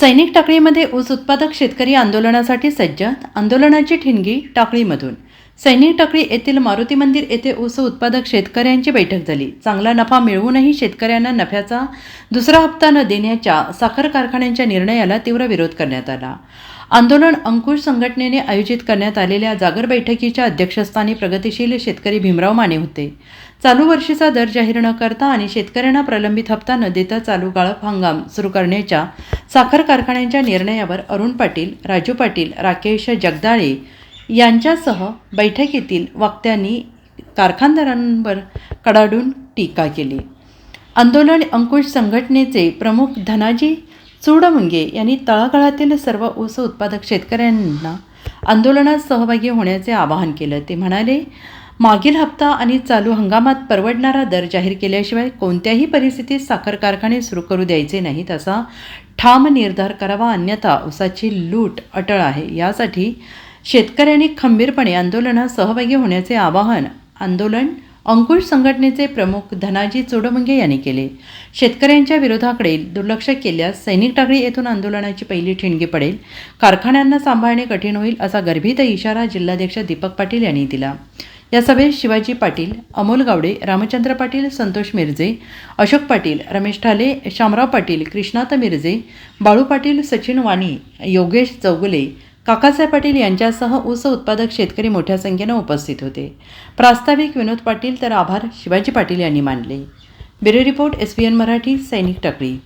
सैनिक टाकळीमध्ये ऊस उत्पादक शेतकरी आंदोलनासाठी सज्ज आंदोलनाची ठिणगी टाकळीमधून. सैनिक टकळी येथील मारुती मंदिर येथे ऊस उत्पादक शेतकऱ्यांची बैठक झाली. चांगला नफा मिळवूनही शेतकऱ्यांना नफ्याचा दुसरा हप्ता न देण्याच्या साखर कारखान्यांच्या निर्णयाला तीव्र विरोध करण्यात आला. आंदोलन अंकुश संघटनेने आयोजित करण्यात आलेल्या जागर बैठकीच्या अध्यक्षस्थानी प्रगतिशील शेतकरी भीमराव माने होते. चालू वर्षीचा दर जाहीर न करता आणि शेतकऱ्यांना प्रलंबित हप्ता न देता चालू गाळप हंगाम सुरू करण्याच्या साखर कारखान्यांच्या निर्णयावर अरुण पाटील राजू पाटील राकेश जगदाळे यांच्यासह बैठकीतील वक्त्यांनी कारखानदारांवर कडाडून टीका केली. आंदोलन अंकुश संघटनेचे प्रमुख धनाजी चुडमुंगे यांनी तळागाळातील सर्व ऊस उत्पादक शेतकऱ्यांना आंदोलनात सहभागी होण्याचे आवाहन केलं. ते म्हणाले मागील हप्ता आणि चालू हंगामात परवडणारा दर जाहीर केल्याशिवाय कोणत्याही परिस्थितीत साखर कारखाने सुरू करू द्यायचे नाहीत असा ठाम निर्धार करावा अन्यथा ऊसाची लूट अटळ आहे. यासाठी शेतकऱ्यांनी खंबीरपणे आंदोलनात सहभागी होण्याचे आवाहन आंदोलन अंकुश संघटनेचे प्रमुख धनाजी चोडमंगे यांनी केले. शेतकऱ्यांच्या विरोधाकडे दुर्लक्ष केल्यास सैनिक टाकळी येथून आंदोलनाची पहिली ठिणगी पडेल. कारखान्यांना सांभाळणे कठीण होईल असा गर्भित इशारा जिल्हाध्यक्ष दीपक पाटील यांनी दिला. या सभेत शिवाजी पाटील अमोल गावडे रामचंद्र पाटील संतोष मिरजे अशोक पाटील रमेश ठाले शामराव पाटील कृष्णात मिरजे बाळू पाटील सचिन वाणी योगेश चौगुले काकासाहेब पाटील यांच्यासह ऊस उत्पादक शेतकरी मोठ्या संख्येनं उपस्थित होते. प्रास्ताविक विनोद पाटील तर आभार शिवाजी पाटील यांनी मानले. Bureau report S P N Marathi सैनिक टकळी